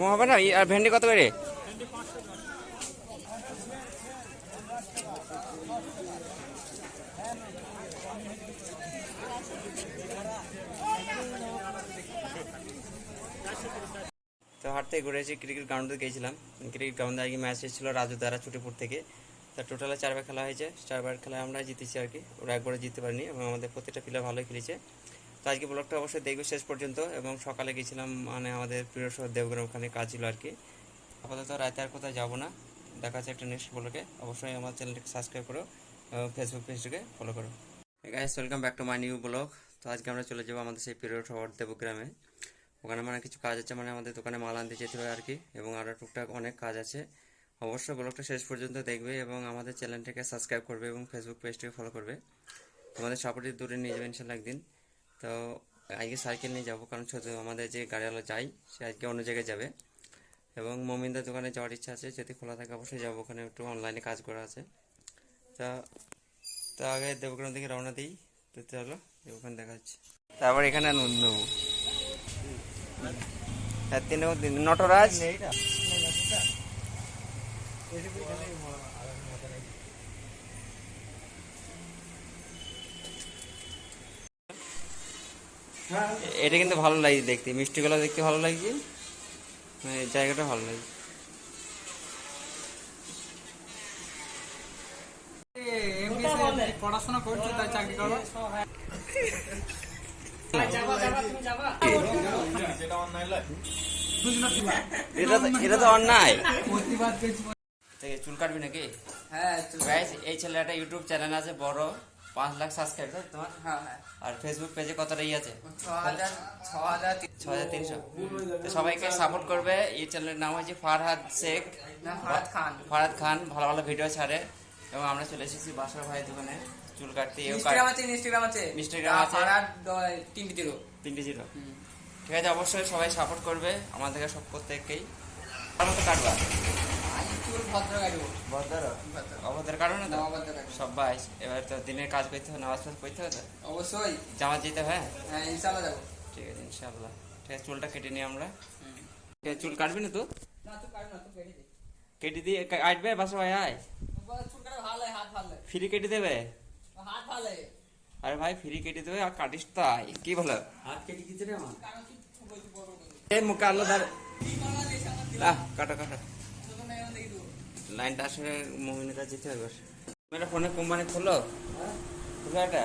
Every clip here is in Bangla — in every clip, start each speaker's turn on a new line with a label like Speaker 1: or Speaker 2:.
Speaker 1: কম হবে না? আর ভেন্ডি কত করে? তো হাট থেকে ঘুরে এসে ক্রিকেট গ্রাউন্ডে গিয়েছিলাম। ক্রিকেট গ্রাউন্ডে আজকে ম্যাচ এসেছিল রাজু দ্বারা ছুটিপুর থেকে। তা টোটালে চারবার খেলা হয়েছে। চারবার খেলায় আমরা জিতেছি আর কি। ওরা একবারে জিততে পারিনি এবং আমাদের প্রত্যেকটা প্লেয়ার ভালোই খেলেছে। তো আজকে ব্লগটা অবশ্যই দেখবে শেষ পর্যন্ত এবং সকালে গেছিলাম মানে আমাদের প্রিয় শহর দেবগ্রাম, ওখানে কাজ ছিল আর কি। আপাতত রাতে আর কোথাও যাব না। দেখা যাচ্ছে একটা নেক্সট ব্লগে অবশ্যই আমার চ্যানেলটাকে সাবস্ক্রাইব করো এবং ফেসবুক পেজটাকে ফলো করো। Guys welcome back to my new blog তো আজকে আমরা চলে যাব আমাদের সেই প্রিয় শহর দেবগ্রামে। ওখানে মানে কিছু কাজ আছে মানে আমাদের দোকানে মাল আনতে যেতে হবে আর কি এবং আরও টুকটাক অনেক কাজ আছে। অবশ্যই ব্লগটা শেষ পর্যন্ত দেখবে এবং আমাদের চ্যানেলটাকে সাবস্ক্রাইব করবে এবং ফেসবুক পেজটিকে ফলো করবে। তোমাদের সাপোর্টে দূরে নিয়ে যাবে ইনশাল্লাহ একদিন। তো আজকে সাইকেল নিয়ে যাব, কারণ ছোটো আমাদের যে গাড়িওয়ালা যাই সে আজকে অন্য জায়গায় যাবে। এবং মমিনদার দোকানে যাওয়ার ইচ্ছা আছে, যদি খোলা থাকে অবশ্যই যাব, ওখানে একটু অনলাইনে কাজ করা আছে। তা, তো আগে দেবগ্রাম থেকে রওনা দিই, তো চলো ওখানে দেখা যাচ্ছে তারপর এখানে নুন নেব তিন নটরাজ। এটা কিন্তু ভালো লাগছে দেখতে। মিষ্টিগুলো দেখতে ভালো লাগছে মানে জায়গাটা ভালো লাগছে
Speaker 2: পড়াশোনা করছ তাই চাকরি করো?
Speaker 1: এটা তো অন্যায়।
Speaker 2: প্রতিবাদ পেয়েছি
Speaker 1: থেকে চুল কাটবি নাকি?
Speaker 2: হ্যাঁ
Speaker 1: এই ছেলেটা ইউটিউব চ্যানেল আছে বড়। পাঁচ লাখ সাবস্ক্রাইবার তোমার?
Speaker 2: হ্যাঁ হ্যাঁ।
Speaker 1: আর ফেসবুক পেজে কতটা ই আছে?
Speaker 2: ছ হাজার
Speaker 1: তিনশো। তো সবাইকে সাপোর্ট করবে। এই চ্যানেলের নাম হচ্ছে ফারহাদ শেখ
Speaker 2: না ফারাদ খান
Speaker 1: ফারহাদ খান ভালো ভালো ভিডিও ছাড়ে। এবং আমরা চলে এসেছি বাসার ভাই দোকানে। চুল কাটতে
Speaker 2: ইনস্টাগ্রাম আছে ইনস্টাগ্রাম আছে।
Speaker 1: ইনস্টাগ্রাম আছে।
Speaker 2: ফারাদ দ- তিনটে জিরো।
Speaker 1: তিনটে জিরো। ঠিক আছে অবশ্যই সবাই সাপোর্ট করবে। আমাদেরকে সব প্রত্যেককেই। আমার মতো কাটবা। অভদ্র কারণে তো? সবাই এবার তো দিনের কাজ করতে হবে নামাজ ফাজ পড়তে হবে তো?
Speaker 2: অবশ্যই।
Speaker 1: জামা যেতে হবে হ্যাঁ?
Speaker 2: হ্যাঁ ইনশাল্লাহ যাব।
Speaker 1: ঠিক আছে ইনশাআল্লাহ। ঠিক আছে চুলটা কেটে নিই আমরা। ঠিক আছে, চুল কাটবি না তো
Speaker 2: না তুই কাট
Speaker 1: দিয়ে কাটবে? বাসা ভাই আয়।
Speaker 2: বাবা, চুল কাটা ভালো লাগে হাত ভালো। লাগে
Speaker 1: ফ্রি কেটে দেবে?
Speaker 2: হাত ভালো। লাগে
Speaker 1: আরে ভাই ফ্রি কেটে দেবে আর কাটিস তাই কি বলো?
Speaker 2: হাত কেটে দিতে রে আমার।
Speaker 1: মুখে কাটো
Speaker 2: তোকে না এমন দেখি দেবো
Speaker 1: লাইনটা আসলে মহিনের কাছে যেতে হবে। মেরা ফোনে কোম্পানি খোলো। খোলো এটা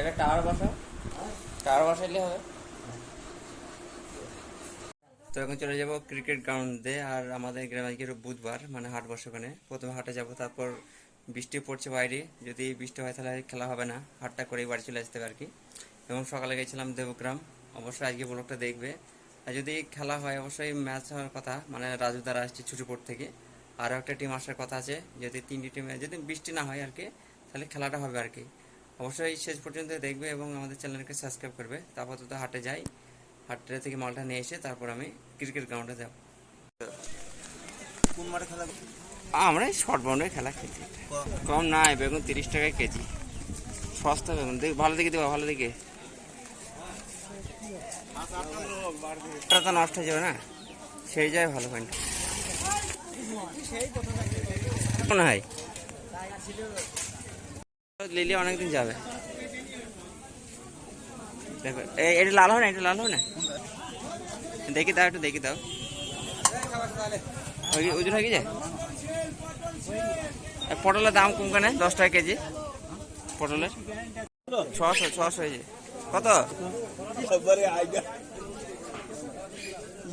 Speaker 1: একটা টাওয়ার বসা টাওয়ার বসাইলে হবে। তো এখন চলে যাব ক্রিকেট গ্রাউন্ডে, আর আমাদের গ্রামে আজকে বুধবার মানে হাট বসে ওখানে। প্রথমে হাটে যাব, তারপর বৃষ্টি পড়ছে বাইরে। যদি বৃষ্টি হয় তাহলে খেলা হবে না। হাটটা করেই বাড়ি চলে আসতে হবে আর কি। এবং সকালে গেছিলাম দেবগ্রাম। অবশ্যই আজকে ব্লগটা দেখবে। আর যদি খেলা হয় অবশ্যই ম্যাচ হওয়ার কথা। মানে রাজু দ্বারা আসছে ছুটিপুর থেকে। আরও একটা টিম আসার কথা আছে। যদি তিনটি টিমে যদি বৃষ্টি না হয় আর কি তাহলে খেলাটা হবে আর কি। অবশ্যই শেষ পর্যন্ত দেখবে এবং আমাদের চ্যানেলকে সাবস্ক্রাইব করবে। তারপর তো হাটে যাই। হাটে থেকে মালটা নিয়ে এসে তারপর আমি ক্রিকেট গ্রাউন্ডে যাব।
Speaker 3: কোন মাঠে খেলা
Speaker 1: আমরা শর্ট বাউন্ডারি খেলা খেলছি কম। নাই বেগুন তিরিশ টাকায় কেজি। সস্তা বেগুন। দেখ ভালো দিকে দেবো ভালো দিকে। ওটা তো নষ্ট হয়ে যাবে না? সেই যায় ভালো পয়েন্ট মনে হয়। লিলি অনেকদিন যাবে। দেখো এটা লাল হয় না? এটা লাল হয় না? দেখি দাও, একটু দেখি দাও। ওই হয়ে গেছে? আর পটলের দাম কম কেন? দশ টাকা কেজি। পটলের। ছশো ছশো কত?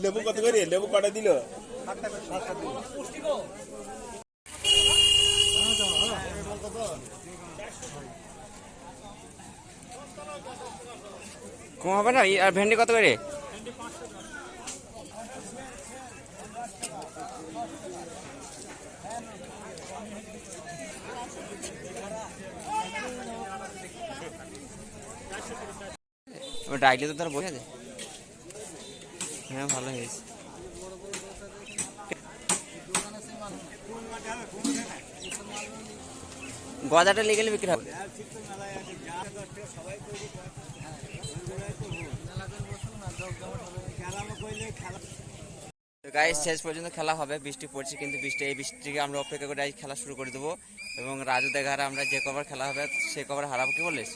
Speaker 3: লেবু কত করে? লেবু কটা দিল?
Speaker 1: কম হবে না আর ভেন্ডি কত করে? ডাইলে তো তার বোঝা আছে। হ্যাঁ ভালো হয়েছে। গজাটা লেগে গেলে বিক্রি হবে। গাইস শেষ পর্যন্ত খেলা হবে। বৃষ্টি পড়ছে, কিন্তু বৃষ্টি, এই বৃষ্টিকে আমরা অপেক্ষা করে আজ খেলা শুরু করে দেবো। এবং রাজু দেখার আমরা যে কবার খেলা হবে, সে কবার হারাবো, কি বলিস?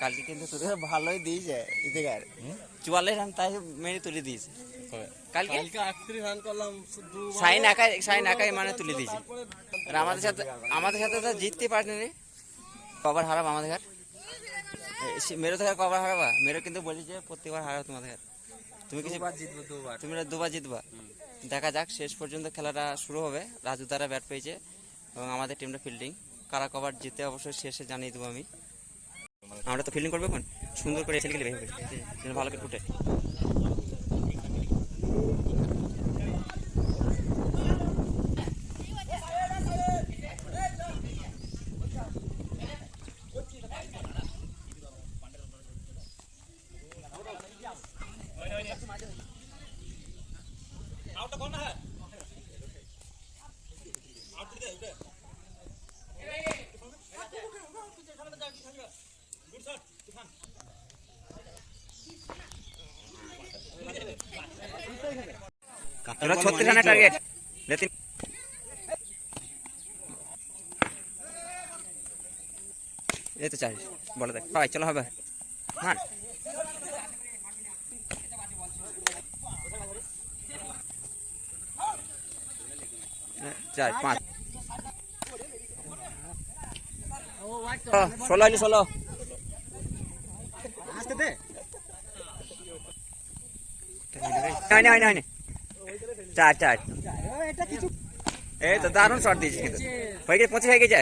Speaker 1: কালকে কিন্তু তোদের ভালোই দিয়েছে ইতেকার চুয়াল্লিশ রান তাই মেরে তুলে দিয়েছে। কালকে?
Speaker 3: রান করলাম
Speaker 1: সাইন একাই সাইন একাই মানে তুলে দিয়েছে। আর আমাদের সাথে আমাদের সাথে তো জিততে পারেনি রে। কবার হারাবো আমাদের ঘর মেরো থেকে কবার হারাবা? মেরো কিন্তু বলি যে প্রত্যেকবার হারাবো তোমাদের ঘর তুমি কিছু
Speaker 3: জিতবো দুবার।
Speaker 1: তুমি দুবার জিতবা। দেখা যাক শেষ পর্যন্ত খেলাটা শুরু হবে। রাজু তারা ব্যাট পেয়েছে এবং আমাদের টিমটা ফিল্ডিং কারা কভার জিতে অবশ্যই শেষে জানিয়ে দেবো আমি। আমরা তো ফিল্ডিং করব এখন। সুন্দর করে ছেলে গেলে যেন ভালো করে উঠে তোরা ছত্রিশ রানের টার্গেট লেতিন এই তো চাই বলে দেখ। ভাই, চলো হবে। হ্যাঁ চার, পাঁচ। ষোলো। চার চার। এই তো দারুণ কিন্তু। গেছে পঁচিশ, হয়ে গেছে।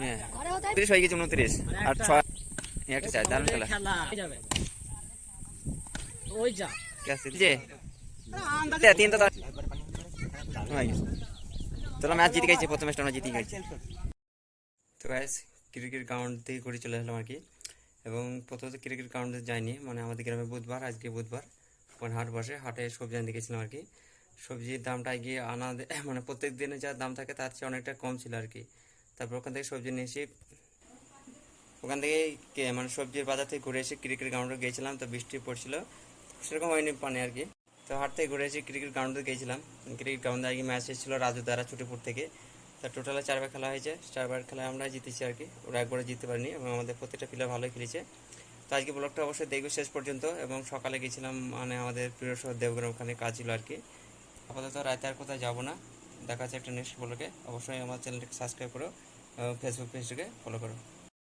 Speaker 1: হ্যাঁ। তিরিশ, হয়ে গেছে উনত্রিশ। আর দারুণ দে। তোরা ম্যাচ তো ক্রিকেট গ্রাউন্ড থেকে ঘুরে চলে আসলাম আর কি। এবং প্রথমত ক্রিকেট গ্রাউন্ডে যাইনি মানে আমাদের গ্রামে বুধবার, আজকে বুধবার। ওখানে হাট বসে, হাটে সবজি আনতে গেছিলাম আর কি। সবজির দামটা গিয়ে আনা মানে প্রত্যেক দিনে যা দাম থাকে তার চেয়ে অনেকটা কম ছিল আর কি। তারপর ওখান থেকে সবজি নিয়ে এসে ওখান থেকে মানে সবজির বাজার থেকে ঘুরে এসে ক্রিকেট গ্রাউন্ডে গিয়েছিলাম তো বৃষ্টি পড়ছিল। সেরকম হয়নি পানি আর কি। তো হাট থেকে ঘুরে এসে ক্রিকেট গ্রাউন্ডে গিয়েছিলাম ক্রিকেট গ্রাউন্ডে আর কি ম্যাচ এসেছিল রাজু দ্বারা ছুটিপুর থেকে। তা টোটালে চারবার খেলা হয়েছে। চারবার খেলায় আমরা জিতেছি আর কি। ওরা একবারে জিততে পারিনি এবং আমাদের প্রত্যেকটা প্লেয়ার ভালোই খেলেছে। তো আজকে ব্লগটা অবশ্যই দেখবে শেষ পর্যন্ত এবং সকালে গেছিলাম মানে আমাদের প্রিয় শহর দেবগ্রাম, ওখানে কাজ ছিল আর কি। আপাতত রাতে আর কোথাও যাব না। দেখা যাচ্ছে একটা নেক্সট ব্লগে অবশ্যই আমার চ্যানেলটাকে সাবস্ক্রাইব করো ফেসবুক পেজটাকে ফলো করো।